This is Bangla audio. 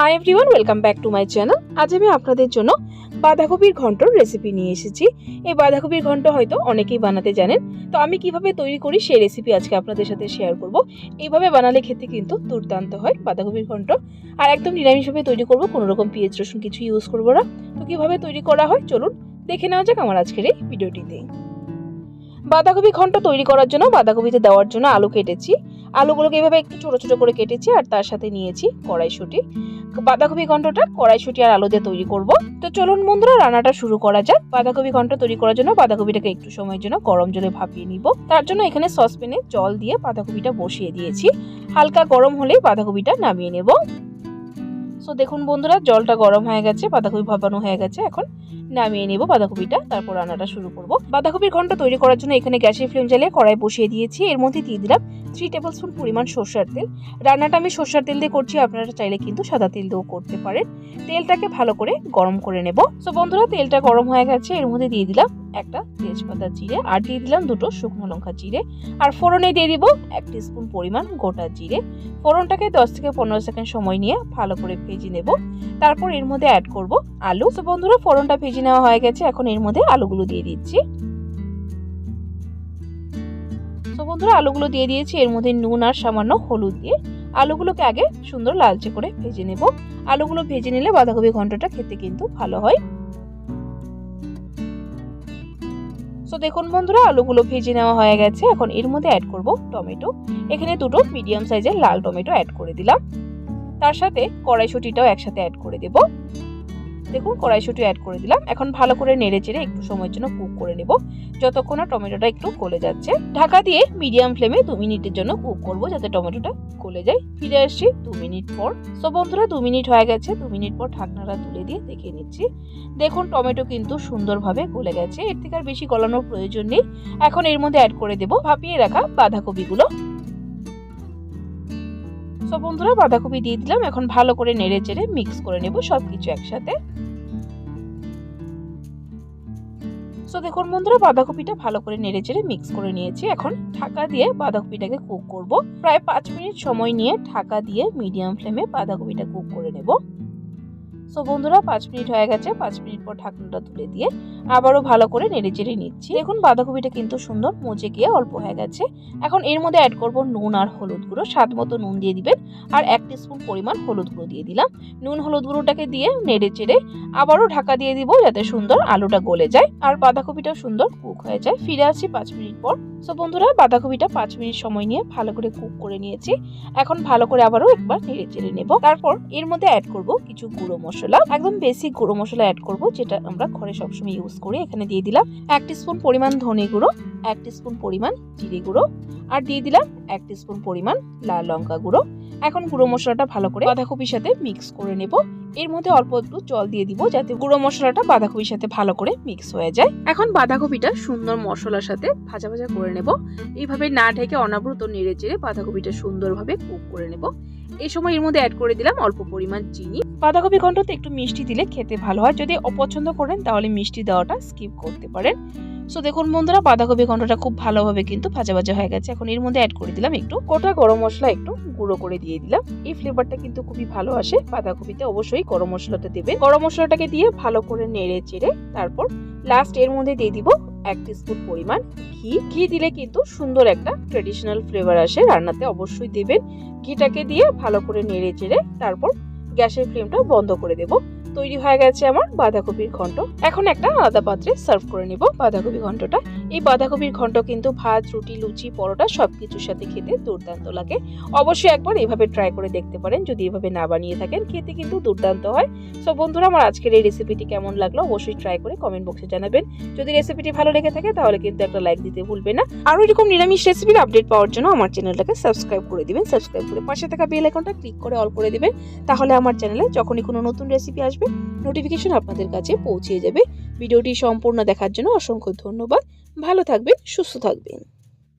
Hi everyone welcome back to my channel আজ আমি আপনাদের জন্য বাঁধাকপির ঘন্টর রেসিপি নিয়ে এসেছি। এই বাঁধাকপির ঘন্ট হয়তো অনেকেই বানাতে জানেন। তো আমি কীভাবে তৈরি করি সেই রেসিপি আজকে আপনাদের সাথে শেয়ার করব। এইভাবে বানালে খেতে কিন্তু দুর্দান্ত হয় বাঁধাকপির ঘন্ট। আর একদম নিরামিষভাবে তৈরি করব কোনো রকম পেঁয়াজ, রসুন কিছু ইউজ করব না। তো কীভাবে তৈরি করা হয়, চলুন দেখে নেওয়া যাক আমার আজকের এই ভিডিওটিতে বাঁধাকপি ঘন্ট তৈরি করার জন্য, বাঁধাকপিতে দেওয়ার জন্য আলু কেটেছি। আলুগুলোকে এভাবে একটু ছোট ছোট করে কেটেছি আর তার সাথে নিয়েছি কড়াইশুঁটি। বাঁধাকপি ঘন্টটা কড়াইশুঁটি আর আলু দিয়ে তৈরি করব। তো চলুন বন্ধুরা, রান্নাটা শুরু করা যাক। বাঁধাকপি ঘন্ট তৈরি করার জন্য বাঁধাকপিটাকে একটু সময়ের জন্য গরম জলে ভাপিয়ে নিব। তার জন্য এখানে সসপ্যানে জল দিয়ে বাঁধাকপিটা বসিয়ে দিয়েছি। হালকা গরম হলে বাঁধাকপিটা নামিয়ে নেব। সো দেখুন বন্ধুরা, জলটা গরম হয়ে গেছে, বাঁধাকপি ভাপানো হয়ে গেছে এখন। নামিয়ে নেব বাঁধাকপিটা, তারপর রান্নাটা শুরু করব। বাঁধাকপির ঘন্ট তৈরি করার জন্য এখানে গ্যাসের ফ্লেম জ্বালিয়ে কড়াই বসিয়ে দিয়েছি। এর মধ্যে দিয়ে দিলাম থ্রি টেবিল স্পুন পরিমাণ সর্ষার তেল। রান্নাটা আমি সর্ষার তেল দিয়ে করছি, আপনারা চাইলে কিন্তু সাদা তেল দিয়েও করতে পারেন। তেলটাকে ভালো করে গরম করে নেব। সো বন্ধুরা, তেলটা গরম হয়ে গেছে। এর মধ্যে দিয়ে দিলাম একটা তেজপাতা জিরে আর দিয়ে দিলাম দুটো শুকনো লঙ্কা জিরে। আর ফোড়নে দিয়ে দিব এক স্পুন পরিমাণ গোটা জিরে। ফোড়নটাকে দশ থেকে পনেরো সেকেন্ড সময় নিয়ে ভালো করে ভেজে নেব। তারপর এর মধ্যে অ্যাড করব আলু। তো বন্ধুরা, ফোড়নটা ভেজে নেওয়া হয়ে গেছে, এখন এর মধ্যে আলুগুলো দিয়ে দিচ্ছি। তো বন্ধুরা, আলুগুলো দিয়ে দিয়েছি, এর মধ্যে নুন আর সামান্য হলুদ দিয়ে। আলুগুলোকে আগে সুন্দর লালচে করে ভেজে নেব। আলুগুলো ভেজে নিলে বাঁধাকপি ঘন্টটা খেতে কিন্তু ভালো হয়। তো দেখুন বন্ধুরা, আলুগুলো ভেজে নেওয়া হয়ে গেছে। এখন এর মধ্যে অ্যাড করব টমেটো। এখানে দুটো মিডিয়াম সাইজের লাল টমেটো অ্যাড করে দিলাম। তার সাথে কড়াইশুটিটাও একসাথে অ্যাড করে দেব। দেখুন, কড়াইশুটি অ্যাড করে দিলাম। এখন ভালো করে নেড়ে চেড়ে একটু সময়ের জন্য কুক করে নেব। যতক্ষণ না টমেটোটা একটু গলে যাচ্ছে। ঢাকা দিয়ে মিডিয়াম ফ্লেমে দু মিনিটের জন্য কুক করব যাতে টমেটোটা গলে যায়। ফিরে আসছি দু মিনিট পর। সো বন্ধুরা, দু মিনিট হয়ে গেছে। দু মিনিট পর ঢাকনাটা তুলে দিয়ে দেখে নিচ্ছি। দেখুন, টমেটো কিন্তু সুন্দরভাবে গলে গেছে। এর থেকে আর বেশি গলানোর প্রয়োজন নেই। এখন এর মধ্যে অ্যাড করে দেব ভাপিয়ে রাখা বাঁধাকপিগুলো। সব বন্ধুরা, বাঁধাকপি দিয়ে দিলাম। এখন ভালো করে নেড়ে চেড়ে মিক্স করে নেব সব কিছু একসাথে। সো দেখুন বন্ধুরা, বাঁধাকপিটা ভালো করে নেড়ে চেড়ে মিক্স করে নিয়েছি। এখন ঢাকা দিয়ে বাঁধাকপিটাকে কুক করব। প্রায় পাঁচ মিনিট সময় নিয়ে ঢাকা দিয়ে মিডিয়াম ফ্লেমে বাঁধাকপিটা কুক করে নেব। সো বন্ধুরা, পাঁচ মিনিট হয়ে গেছে। পাঁচ মিনিট পর ঢাকনাটা তুলে দিয়ে আবারও ভালো করে নেড়ে চেড়ে নিচ্ছি। এখন বাঁধাকপিটা কিন্তু সুন্দর মজে গিয়ে অল্প হয়ে গেছে। এখন এর মধ্যে অ্যাড করব নুন আর হলুদ গুঁড়ো। স্বাদ মতো নুন দিয়ে দিবেন। আর এক স্পুন পরিমাণ হলুদ গুঁড়ো দিয়ে দিলাম। নুন হলুদ গুঁড়োটাকে দিয়ে নেড়ে চেড়ে আবারও ঢাকা দিয়ে দিব যাতে সুন্দর আলুটা গলে যায় আর বাঁধাকপিটাও সুন্দর কুক হয়ে যায়। ফিরে আসি পাঁচ মিনিট পর। সো বন্ধুরা, বাঁধাকপিটা পাঁচ মিনিট সময় নিয়ে ভালো করে কুক করে নিয়েছি। এখন ভালো করে আবারও একবার নেড়ে চেড়ে নেব। তারপর এর মধ্যে অ্যাড করব কিছু গুঁড়ো মশলা। একদম বেসিক গুঁড়ো মশলা অ্যাড করব, যেটা আমরা ঘরে সবসময় ইউজ করি। এখানে দিয়ে দিলাম এক স্পুন পরিমাণ ধনে গুঁড়ো, এক স্পুন পরিমাণ জিরে গুঁড়ো, আর দিয়ে দিলাম এক স্পুন পরিমাণ লাল লঙ্কা গুঁড়ো। এখন গুঁড়ো মশলাটা ভালো করে বাঁধাকপির সাথে মিক্স করে নেব। এর মধ্যে অল্প একটু জল দিয়ে দিব, যাতে গুঁড়ো মশলাটা বাঁধাকপির সাথে ভালো করে মিক্স হয়ে যায়। এখন বাঁধাকপিটা সুন্দর মশলার সাথে ভাজা ভাজা করে নেব। এইভাবে না ঢেকে অনাবৃত নেড়ে চেড়ে বাঁধাকপিটা সুন্দরভাবে কুক করে নেব। এই সময় এর মধ্যে অ্যাড করে দিলাম অল্প পরিমাণ চিনি। বাঁধাকপি ঘন্টতে একটু মিষ্টি দিলে খেতে ভালো হয়। যদি অপছন্দ করেন তাহলে মিষ্টি দেওয়াটা স্কিপ করতে পারেন। সো দেখুন বন্ধুরা, বাঁধাকপি ঘন্টটা খুব ভালোভাবে কিন্তু ভাজা ভাজা হয়ে গেছে। এখন এর মধ্যে অ্যাড করে দিলাম একটু গোটা গরম মশলা একটু গুঁড়ো করে দিয়ে দিলাম। এই ফ্লেভারটা কিন্তু খুবই ভালো আসে। বাঁধাকপিতে অবশ্যই গরম মশলাটা দেবে গরম মশলাটাকে দিয়ে ভালো করে নেড়ে চেড়ে তারপর লাস্ট এর মধ্যে দিয়ে দিব এক স্পুন পরিমাণ ঘি। ঘি দিলে কিন্তু সুন্দর একটা ট্রেডিশনাল ফ্লেভার আসে। রান্নাতে অবশ্যই দেবেন। ঘিটাকে দিয়ে ভালো করে নেড়ে চেড়ে তারপর গ্যাসের ফ্লেমটা বন্ধ করে দেব। তৈরি হয়ে গেছে আমার বাঁধাকপির ঘন্ট। এখন একটা আলাদা পাত্রে সার্ভ করে নিব বাঁধাকপি ঘন্টটা। এই বাঁধাকপির ঘন্ট কিন্তু ভাত, রুটি, লুচি, পরোটা সব কিছুর সাথে খেতে দুর্দান্ত লাগে। অবশ্যই একবার এভাবে ট্রাই করে দেখতে পারেন। যদি এভাবে না বানিয়ে থাকেন, খেতে কিন্তু দুর্দান্ত হয়। সো বন্ধুরা, আমার আজকের এই রেসিপিটি কেমন লাগল অবশ্যই ট্রাই করে কমেন্ট বক্সে জানাবেন। যদি রেসিপিটি ভালো লেগে থাকে, তাহলে কিন্তু একটা লাইক দিতে ভুলবেন না। আরও এরকম নিরামিষ রেসিপির আপডেট পাওয়ার জন্য আমার চ্যানেলটাকে সাবস্ক্রাইব করে দিবেন। সাবস্ক্রাইব করে পাশে থাকা বেল আইকনটা ক্লিক করে অল করে দিবেন। তাহলে আমার চ্যানেলে যখনই কোনো নতুন রেসিপি আসবে নোটিফিকেশন আপনাদের কাছে পৌঁছে যাবে। ভিডিওটি সম্পূর্ণ দেখার জন্য অসংখ্য ধন্যবাদ। ভালো থাকবেন, সুস্থ থাকবেন।